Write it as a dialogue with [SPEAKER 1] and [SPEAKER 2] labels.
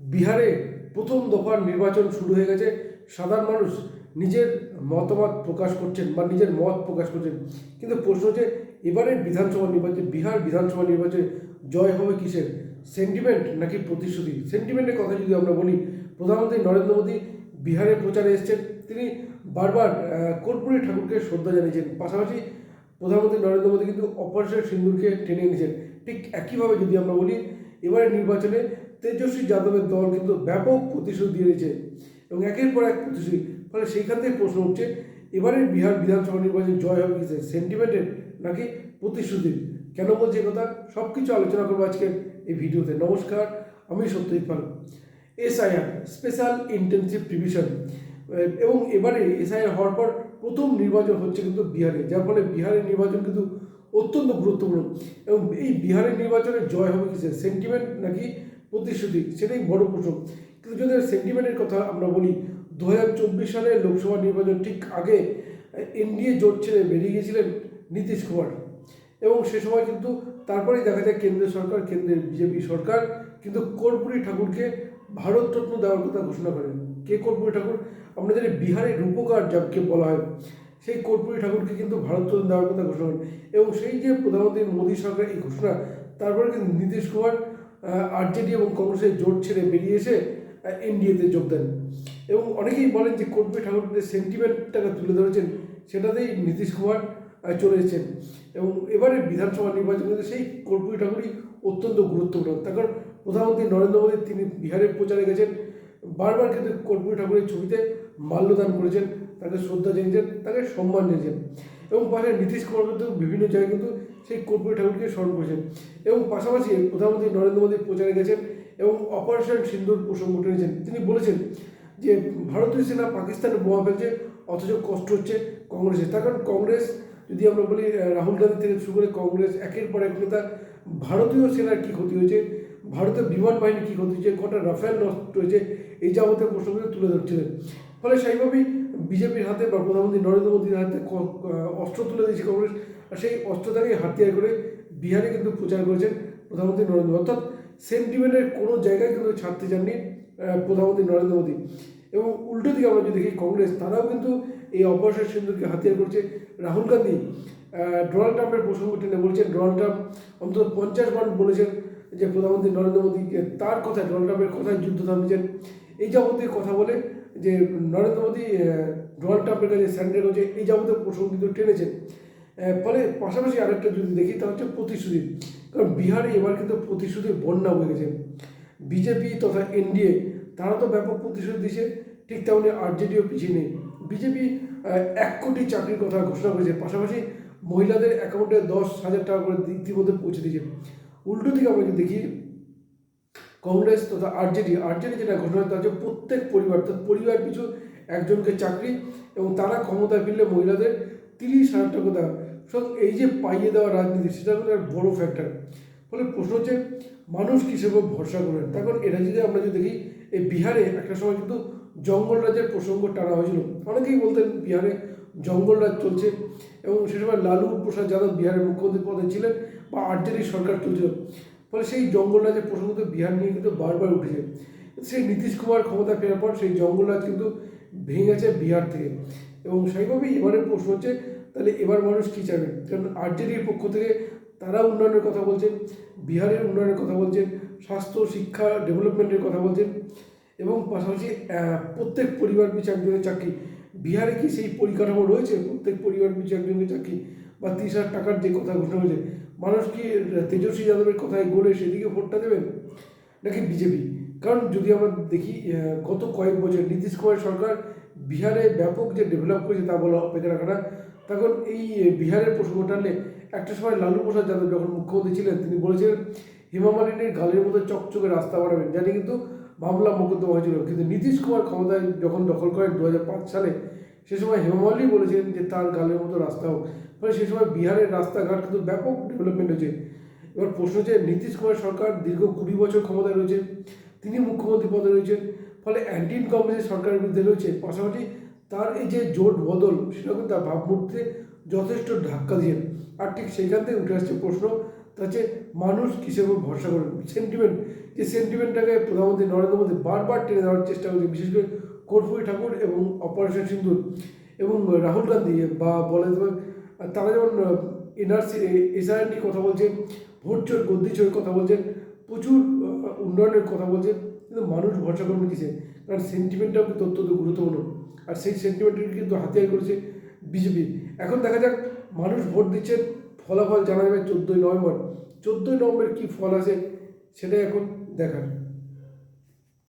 [SPEAKER 1] বিহারে প্রথম দফার নির্বাচন শুরু হয়ে গেছে। সাধারণ মানুষ নিজের মতামত প্রকাশ করছেন বা নিজের মত প্রকাশ করছেন। কিন্তু প্রশ্ন হচ্ছে, এবারের বিধানসভা নির্বাচনে, বিহার বিধানসভা নির্বাচনে জয় হবে কিসের? সেন্টিমেন্ট নাকি প্রতিশ্রুতি? সেন্টিমেন্টের কথা যদি আমরা বলি, প্রধানমন্ত্রী নরেন্দ্র মোদী বিহারে প্রচারে এসেছেন। তিনি বারবার কর্পূরী ঠাকুরকে শ্রদ্ধা জানিয়েছেন। পাশাপাশি প্রধানমন্ত্রী নরেন্দ্র মোদী কিন্তু অপারেশন সিন্দুরকে টেনে এনেছেন। ঠিক একইভাবে যদি আমরা বলি, এবারের নির্বাচনে তেজস্বী যাদবের দল কিন্তু ব্যাপক প্রতিশ্রুতি দিয়েছে এবং একের পর এক প্রতিশ্রুতি। ফলে সেইখান থেকে প্রশ্ন উঠছে এবারের বিহার বিধানসভা নির্বাচন জয় হবে কিসের সেন্টিমেন্টের নাকি প্রতিশ্রুতির? কেন বলছি কথা? সব কিছু আলোচনা করব আজকের এই ভিডিওতে। নমস্কার, আমি Satyajit Pal. SIR special intensive division এবং এবারে এসআইআর হওয়ার পর প্রথম নির্বাচন হচ্ছে কিন্তু বিহারে, যার ফলে বিহারের নির্বাচন কিন্তু অত্যন্ত গুরুত্বপূর্ণ। এবং এই বিহারের নির্বাচনে জয় হবে কিসের সেন্টিমেন্ট নাকি প্রতিশ্রুতি, সেটাই বড় প্রশ্ন কিন্তু যদি সেন্টিমেন্টের কথা আমরা বলি দু সালে লোকসভা নির্বাচন ঠিক আগে এনডিএ জোট ছেড়ে বেরিয়ে গিয়েছিলেন নীতিশ কুমার। এবং সে সময় কিন্তু তারপরেই দেখা যায় কেন্দ্রীয় সরকার, কেন্দ্রের বিজেপি সরকার কিন্তু কর্পূরী ঠাকুরকে ভারতরত্ন দেওয়ার কথা ঘোষণা করেন। কে কর্পূরী ঠাকুর? আমরা জানি বিহারের রূপকার যাকে বলা হয়, সেই কর্পূরী ঠাকুরকে কিন্তু ভারতরত্ন দেওয়ার কথা ঘোষণা করেন। এবং সেই যে প্রধানমন্ত্রী মোদী সরকার এই ঘোষণা, তারপরে কিন্তু নীতিশ কুমার আরজেডি এবং কংগ্রেসের জোট ছেড়ে বেরিয়ে এসে এনডিএতে যোগ দেন। এবং অনেকেই বলেন যে কর্পূরী ঠাকুরের যে সেন্টিমেন্টটাকে তুলে ধরেছেন, সেটাতেই নীতিশ কুমার চলে এসেছেন। এবং এবারে বিধানসভা নির্বাচন সেই কর্পূরী ঠাকুরই অত্যন্ত গুরুত্বপূর্ণ। তার কারণ প্রধানমন্ত্রী নরেন্দ্র মোদী, তিনি বিহারে প্রচারে গেছেন, বারবার কিন্তু কর্পূরী ঠাকুরের ছবিতে মাল্যদান করেছেন, তাকে শ্রদ্ধা জানিয়েছেন, তাকে সম্মান জানিয়েছেন। এবং পাশে নীতিশ কুমার কিন্তু বিভিন্ন জায়গায় কিন্তু সেই কর্পূরী ঠাকুরকে স্মরণ করেছেন। এবং পাশাপাশি প্রধানমন্ত্রী নরেন্দ্র মোদী প্রচারে গেছেন এবং অপারেশন সিন্দুর প্রসঙ্গ টেনেছেন তিনি বলেছেন যে, ভারতীয় সেনা পাকিস্তানে বোমা ফেলছে, অথচ কষ্ট হচ্ছে কংগ্রেসের। তার কারণ কংগ্রেস, যদি আমরা বলি রাহুল গান্ধী থেকে শুরু করে কংগ্রেস, একের পর এক নেতা, ভারতীয় সেনার কী ক্ষতি হয়েছে? ভারতের বিমান বাহিনীর কী ক্ষতি হয়েছে? কটা রাফেল নষ্ট হয়েছে? এই যাবতীয় প্রশ্নগুলো তুলে ধরছিলেন। ফলে সেইভাবেই বিজেপির হাতে বা প্রধানমন্ত্রী নরেন্দ্র মোদীর হাতে অস্ত্র তুলে দিয়েছে কংগ্রেস, আর সেই অস্ত্রটাকে হাতিয়ার করে বিহারে কিন্তু প্রচার করেছেন প্রধানমন্ত্রী নরেন্দ্র অর্থাৎ সেন্টিমেন্টের কোনো জায়গায় কিন্তু ছাড়তে চাননি প্রধানমন্ত্রী নরেন্দ্র মোদী। এবং উল্টো দিকে আমরা যদি দেখি কংগ্রেস, তারাও কিন্তু এই অপারেশন সিন্ধুকে হাতিয়ার করছে রাহুল গান্ধী। ডোনাল্ড ট্রাম্পের প্রসঙ্গ টেনে বলছেন, ডোনাল্ড ট্রাম্প অন্তত পঞ্চাশ বার বলেছেন যে প্রধানমন্ত্রী নরেন্দ্র মোদী তার কথায়, ডোনাল্ড ট্রাম্পের কথায় যুদ্ধ থামিয়েছেন। এই যাবতীয় কথা বলে যে নরেন্দ্র মোদী ডোনাল্ড ট্রাম্পের কাছে স্যান্ডেল করছে, এই যাবতীয় প্রসঙ্গ কিন্তু টেনেছেন ফলে পাশাপাশি আরেকটা যদি দেখি, তা হচ্ছে প্রতিশ্রুতি। কারণ বিহারে এবার কিন্তু প্রতিশ্রুতির বন্যা হয়ে গেছে। বিজেপি তথা এনডিএ, তারা তো ব্যাপক প্রতিশ্রুতি দিচ্ছে ঠিক তেমনি আরজেডিও পিছিয়ে নেই। বিজেপি এক কোটি চাকরির কথা ঘোষণা করেছে, পাশাপাশি মহিলাদের অ্যাকাউন্টে দশ হাজার টাকা করে ইতিমধ্যে পৌঁছে দিয়েছে। উল্টো দিকে আমরা দেখি কংগ্রেস তথা আরজেডি আরজেডি যেটা ঘটনা তা হচ্ছে প্রত্যেক পরিবার, অর্থাৎ পরিবার পিছু একজনকে চাকরি এবং তারা ক্ষমতায় ফিরলে মহিলাদের তিরিশ হাজার টাকা দেওয়া সুতরাং এই যে পাইয়ে দেওয়া রাজনীতি, সেটা কিন্তু এক বড় ফ্যাক্টর ফলে প্রশ্ন হচ্ছে, মানুষ কিসের উপর ভরসা তার কারণ এটা যদি আমরা যদি দেখি, এই বিহারে একটা সময় কিন্তু জঙ্গল রাজের প্রসঙ্গ টানা হয়েছিল। অনেকেই বলতেন বিহারে জঙ্গল রাজ চলছে এবং সে সময় লালু প্রসাদ যাদব বিহারের মুখ্যমন্ত্রী পদে ছিলেন বা আরজেডি সরকার চলছিল। ফলে সেই জঙ্গল রাজের প্রসঙ্গ বিহার নিয়ে কিন্তু বারবার উঠেছে। সেই নীতিশ কুমার ক্ষমতা ফেরার পর সেই জঙ্গল রাজ কিন্তু ভেঙে গেছে বিহার থেকে। এবং সেইভাবেই এবারে প্রশ্ন হচ্ছে, তাহলে এবার মানুষ কী চাইবে কারণ আরজেডির পক্ষ থেকে তারা উন্নয়নের কথা বলছেন, বিহারের উন্নয়নের কথা বলছেন, স্বাস্থ্য, শিক্ষা, ডেভেলপমেন্টের কথা বলছেন এবং পাশাপাশি প্রত্যেক পরিবার পিছু একজনের চাকরি। বিহারে কি সেই পরিকাঠামো রয়েছে? প্রত্যেক পরিবার পিছু একজনের চাকরি? বা তিরিশ হাজার টাকার যে কথা ঘোষণা হয়েছে, মানুষ কি তেজস্বী যাদবের কথায় গড়ে সেদিকে ভোটটা দেবেন? নাকি বিজেপি? কারণ যদি আমরা দেখি গত কয়েক বছর নীতিশ কুমার সরকার বিহারে ব্যাপক যে ডেভেলপ করেছে তা বলা অপেক্ষা রাখা তখন এই বিহারের প্রসঙ্গ টানলে একটা সময় লালু প্রসাদ যাদব যখন মুখ্যমন্ত্রী ছিলেন, তিনি বলেছিলেন, হেমা মালিনীর গালের মতো চকচকে রাস্তা বানাবেন। জানি কিন্তু মামলা মোকদ্দমা হয়েছিল। কিন্তু নীতিশ কুমার ক্ষমতায় যখন দখল করেন দু হাজার পাঁচ সালে সে সময় হেমা মালিনী বলেছিলেন যে তার গালের মতো রাস্তা হোক। ফলে সে সময় বিহারের রাস্তাঘাট কিন্তু ব্যাপক ডেভেলপমেন্ট হয়েছে। এবার প্রশ্ন হচ্ছে, নীতিশ কুমার সরকার দীর্ঘ কুড়ি বছর ক্ষমতায় রয়েছে, তিনি মুখ্যমন্ত্রী পদে রয়েছেন, ফলে অ্যান্টি ইনকামেন্সি সরকারের বিরুদ্ধে রয়েছে। পাশাপাশি তার এই যে জোট বদল সেটা কিন্তু তার ভাবমূর্তিতে যথেষ্ট ধাক্কা দিয়েছেন আর ঠিক সেইখান থেকে উঠে আসছে প্রশ্ন, তা হচ্ছে মানুষ কিসের উপর ভরসা করেন সেন্টিমেন্ট যে সেন্টিমেন্টটাকে প্রধানমন্ত্রী নরেন্দ্র মোদী বারবার টেনে দেওয়ার চেষ্টা করছে, বিশেষ করে কর্পূরী ঠাকুর এবং অপারেশন সিন্দুর এবং রাহুল গান্ধী বা বলে তারা যেমন এনআরসি এসআর নিয়ে কথা বলছেন, ভোট চোর, গদ্দি চোর কথা বলছেন, প্রচুর উন্নয়নের কথা বলছেন, কিন্তু মানুষ ভরসা করবে কিসে? কারণ সেন্টিমেন্টটাও কিন্তু অত্যন্ত গুরুত্বপূর্ণ। আর সেই সেন্টিমেন্টকে কিন্তু হাতিয়ার করেছে বিজেপি। এখন দেখা যাক, মানুষ ভোট দিচ্ছেন ফলাফল জানা যাবে চোদ্দোই নভেম্বর। চোদ্দোই নভেম্বর কী ফল আসে, সেটাই এখন দেখার।